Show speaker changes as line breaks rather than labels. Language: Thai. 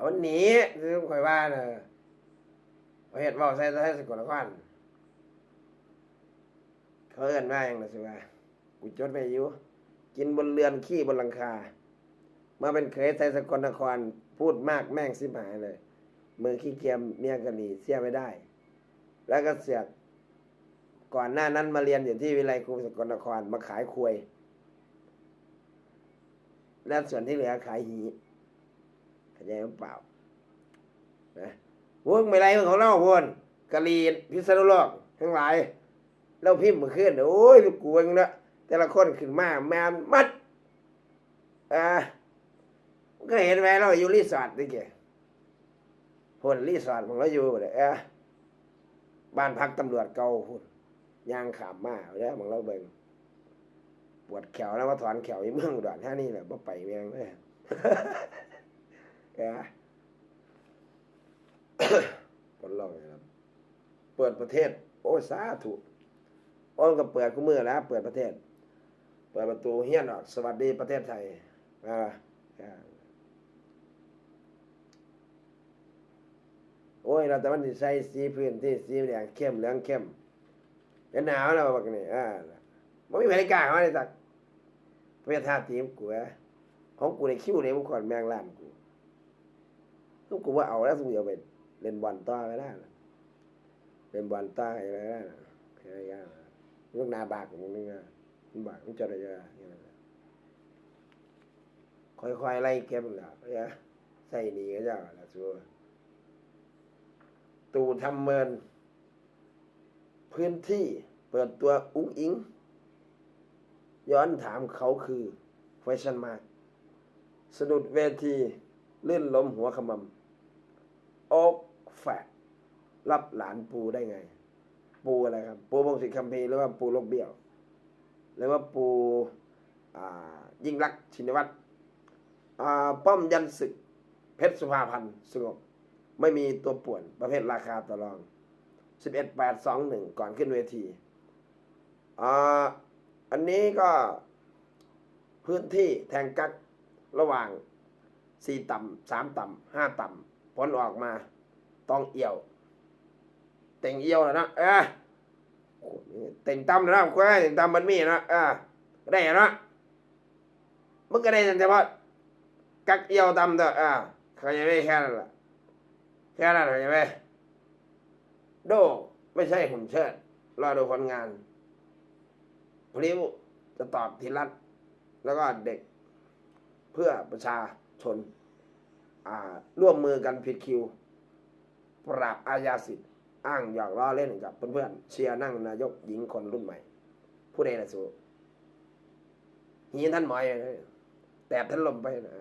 เอามันหนีคือข่อยว่าเน่ะเอาเฮ็ดเว้าใส่ใส่สกลนครเขาเอิ้นว่าหยังล่ะสิว่ากูจดไว้อยู่ กินบนเรือนขี้บนหลังคา มาเป็นเคยไทยสกลนคร พูดมากแม่งสิบหายเลยมือขี้เกียจเมียกะหนีเสียไม่ได้ แล้วก็เสียกก่อนหน้านั้นมาเรียนอยู่ที่วิไลครูสกลนครมาขายควย แล้วส่วนที่เหลือขายหี เข้าใจหรือเปล่านะพวกไม่ไรของเราพวนกะลีพิษณุโลกทั้งหลายเราพิมพ์มาขึ้นโอ้ยลูกกูเองนะแต่ละคนขึ้นมาแมนมัดอ่าก็เห็นไหมเราอยู่รีสอร์ทนี่แกพนรีสอร์ทของเราอยู่เลยเออบ้านพักตำรวจเก่าพุ่นยางขามมาแล้วของเราเบิ่งปวดแขวแล้วมาถอนแขวอีเมืองอุดรธานีแหละบ่ไปเมียงเลย เออผลลองนะครับเปิดประเทศ โอ้ยสาธุโอ้ยก็เปิดกูมือแล้วเปิดประเทศ เปิดประตูเฮียนออกสวัสดีประเทศไทยอ่าโอ้ยเราแต่มันสิใส่สีพื้นที่สีแดงเข้มเหลืองเข้มเป็นหนาวแล้วบักนี่อ่าไม่มีใครกล้ามาเลยสักเพื่อท่าทีมกูอะของกูในคิวเลยมึงก่อนแมงล้านกู ทุกกูว่าเอาแล้วสุกเอาไปเล่นบอลต่อไปได้นะเล่นบอลต่ออะไรได้นะแค่ยากนะลูกหนาบากมึงนี่ไงมันบากมันจะอะไรอย่างนั้ค่อยๆไล่เก็บมันละเนี่ยใส่หนีก็เจ้าละชัวร์ตูทำเมิน พื้นที่เปิดตัวอุ้งอิง ย้อนถามเขาคือแฟชั่นมากสะดุดเวที ลื่นล้มหัวขมำ แฝดรับหลานปูได้ไง ปูอะไรครับ ปูพงศิษฐ์คัมภีร์หรือว่าปูลกเบี้ยวหรือว่าปูยิ่งรักชินวัตรป้อมยันศึก เพชรสุภาพันธ์สงบ ไม่มีตัวป่วนประเภทราคาต่อรองสิบเอ็ดแปดสองหนึ่งก่อนขึ้นเวทีอันนี้ก็พื้นที่แทงกักระหว่างสี่ต่ำสามต่ำห้าต่ำผลออกมา ต้องเอี่ยว เต็งเอี่ยวแล้วนะเออโอ้โหเต็งต่ำแล้วนะควายเต็งต่ำมันมีนะเออได้นะมึงก็ได้แต่ว่ากักเอี่ยวต่ำเด้ออ่าเข้าใจไหมแค่นั้นแหละแค่นั้นเข้าใจไหมโดไม่ใช่หุ่นเชิดรอดูผลงานพริ้วจะตอบทีรัดแล้วก็เด็กเพื่อประชาชนอ่าร่วมมือกันผิดคิว ปราบอาญาสิทธิ์อ้างหยอกล้อเล่นกับเพื่อนๆเชียร์นั่งนายกหญิงคนรุ่นใหม่ ผู้ใดนะสูหีท่านหมอยแต่ท่านลมไปนะ